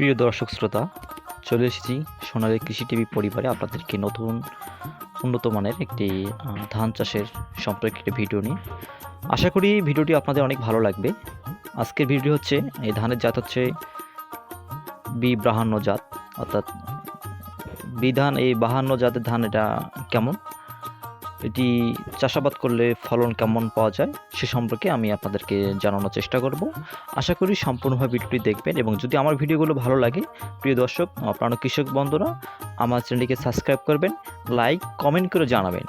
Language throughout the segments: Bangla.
প্রিয় দর্শক শ্রোতা, চলে এসেছি সোনালী কৃষি টিভি পরিবারে আপনাদেরকে নতুন উন্নত মানের একটি ধান চাষের সম্পর্কে একটি ভিডিও নিয়ে। আশা করি ভিডিওটি আপনাদের অনেক ভালো লাগবে। আজকের ভিডিও হচ্ছে এই ধানের জাত হচ্ছে বি ব্রাহান্ন জাত, অর্থাৎ বিধান এই বাহান্ন জাতের ধান এটা কেমন? এটি চাষাবাদ করলে ফলন কেমন পাওয়া যায় সে সম্পর্কে আমি আপনাদেরকে জানানোর চেষ্টা করব। আশা করি সম্পূর্ণভাবে ভিডিওটি দেখবেন এবং যদি আমার ভিডিওগুলো ভালো লাগে, প্রিয় দর্শক, আপনারা কৃষক বন্ধুরা, আমার চ্যানেলটিকে সাবস্ক্রাইব করবেন, লাইক, কমেন্ট করে জানাবেন।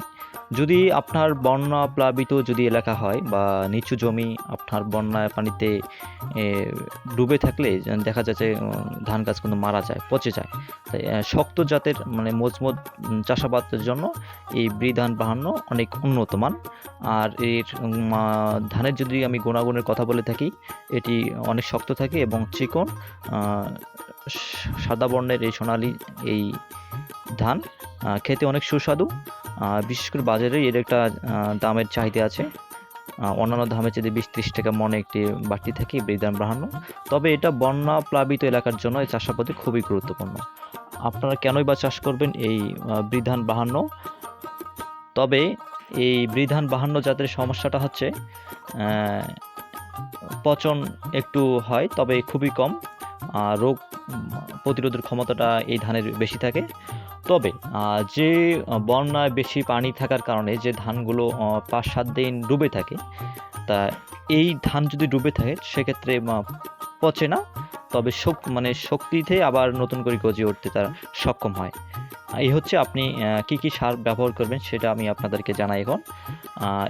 যদি আপনার বন্যা প্লাবিত যদি এলাকা হয় বা নিচু জমি আপনার বন্যায় পানিতে ডুবে থাকলে দেখা যাচ্ছে ধান গাছ কিন্তু মারা যায়, পচে যায়। তাই শক্ত জাতের মানে মজমুত চাষাবাদের জন্য এই ব্রি ধান বাহান্ন অনেক উন্নত মান আর এর ধানের যদি আমি গুণাগুণের কথা বলে থাকি, এটি অনেক শক্ত থাকে এবং চিকন সাদা বর্ণের এই সোনালি এই ধান খেতে অনেক সুস্বাদু। আহ, বিশেষ করে বাজারে এর একটা দামের চাহিদা আছে। অন্যান্য ধামের চেয়ে বিশ ত্রিশ টাকা মনে একটি বাড়তি থাকে বেদান বাহান্ন তবে এটা বন্যা প্লাবিত এলাকার জন্য এই চাষাবাদে খুবই গুরুত্বপূর্ণ। আপনারা কেনই বা চাষ করবেন এই বৃধান বাহান্ন? তবে এই বৃধান বাহান্ন জাতের সমস্যাটা হচ্ছে পচন একটু হয় তবে খুবই কম। আর রোগ প্রতিরোধের ক্ষমতাটা এই ধানের বেশি থাকে। তবে যে বন্যায় বেশি পানি থাকার কারণে যে ধানগুলো পাঁচ সাত দিন ডুবে থাকে, তা এই ধান যদি ডুবে থাকে, সেক্ষেত্রে পচে না? তবে শক মানে শক্তিতে আবার নতুন করে গজিয়ে উঠতে তারা সক্ষম হয়। এই হচ্ছে আপনি কি কি সার ব্যবহার করবেন সেটা আমি আপনাদেরকে জানাই এখন।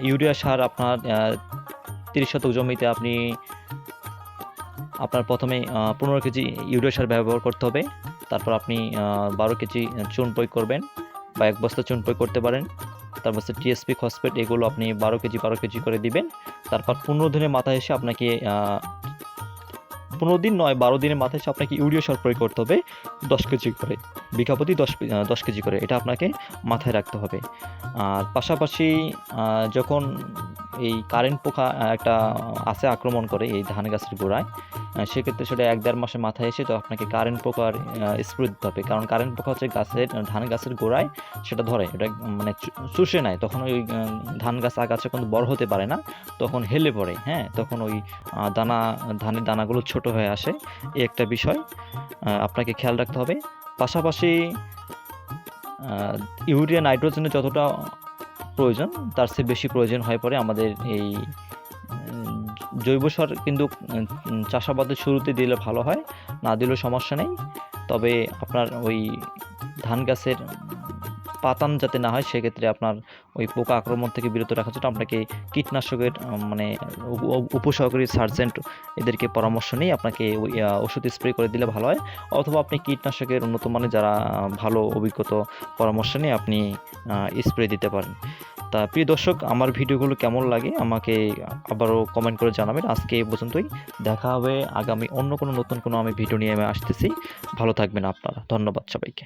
ইউরিয়া সার আপনার তিরিশ শতক জমিতে আপনি আপনার প্রথমে পনেরো কেজি ইউরিয়া সার ব্যবহার করতে হবে। তারপর আপনি বারো কেজি চুন প্রয়োগ করবেন বা এক বস্তা চুন প্রয়োগ করতে পারেন। তারপর হচ্ছে টিএসপি ফসফেট এগুলো আপনি বারো কেজি বারো কেজি করে দিবেন। তারপর পনেরো দিনের মাথায় এসে আপনাকে পনেরো দিন নয়, বারো দিনের মাথায় এসে আপনাকে ইউরিয়া সার প্রয়োগ করতে হবে দশ কেজি করে। বিঘা প্রতি দশ দশ কেজি করে। এটা আপনাকে মাথায় রাখতে হবে। আর পাশাপাশি যখন এই কারেন্ট পোকা একটা আছে আক্রমণ করে এই ধান গাছের গোড়ায়। সেক্ষেত্রে সেটা এক দেড় মাসের মাথায় এসে তো আপনাকে কারেন্ট পোকার স্প্রে দিতে হবে। কারণ কারেন্ট পোকা হচ্ছে গাছের ধান গাছের গোড়ায় সেটা ধরে, এটা মানে চুষে নেয়। তখন ওই ধান গাছ আগাছা কিন্তু বড় হতে পারে না, তখন হেলে পড়ে হ্যাঁ? তখন ওই দানা, ধানের দানাগুলো ছোট হয়ে আসে। এই একটা বিষয় আপনাকে খেয়াল রাখতে হবে। পাশাপাশি ইউরিয়া নাইট্রোজেনের যতটা প্রয়োজন, তার চেয়ে বেশি প্রয়োজন হয়ে পড়ে আমাদের এই জৈব সার কিন্তু চাষাবাদের শুরুতে দিলে ভালো হয়, না দিলেও সমস্যা নেই। তবে আপনার ওই ধান গাছের পাতান যাতে না হয়, সেক্ষেত্রে আপনার ওই পোকা আক্রমণ থেকে বিরত রাখার জন্য আপনাকে কীটনাশকের মানে উপ- উপ- উপসহকারী সার্জেন্ট এদেরকে পরামর্শ নিয়ে আপনাকে ওই ওষুধ স্প্রে করে দিলে ভালো হয়। অথবা আপনি কীটনাশকের উন্নত মানের যারা ভালো অভিজ্ঞতা পরামর্শ নিয়ে আপনি স্প্রে দিতে পারেন। তা প্রিয় দর্শক, আমার ভিডিওগুলো কেমন লাগে আমাকে আবারও কমেন্ট করে জানাবেন। আজকে এই পর্যন্তই। দেখা হবে আগামী অন্য কোনো নতুন কোনো আমি ভিডিও নিয়ে আমি আসতেছি। ভালো থাকবেন আপনারা। ধন্যবাদ সবাইকে।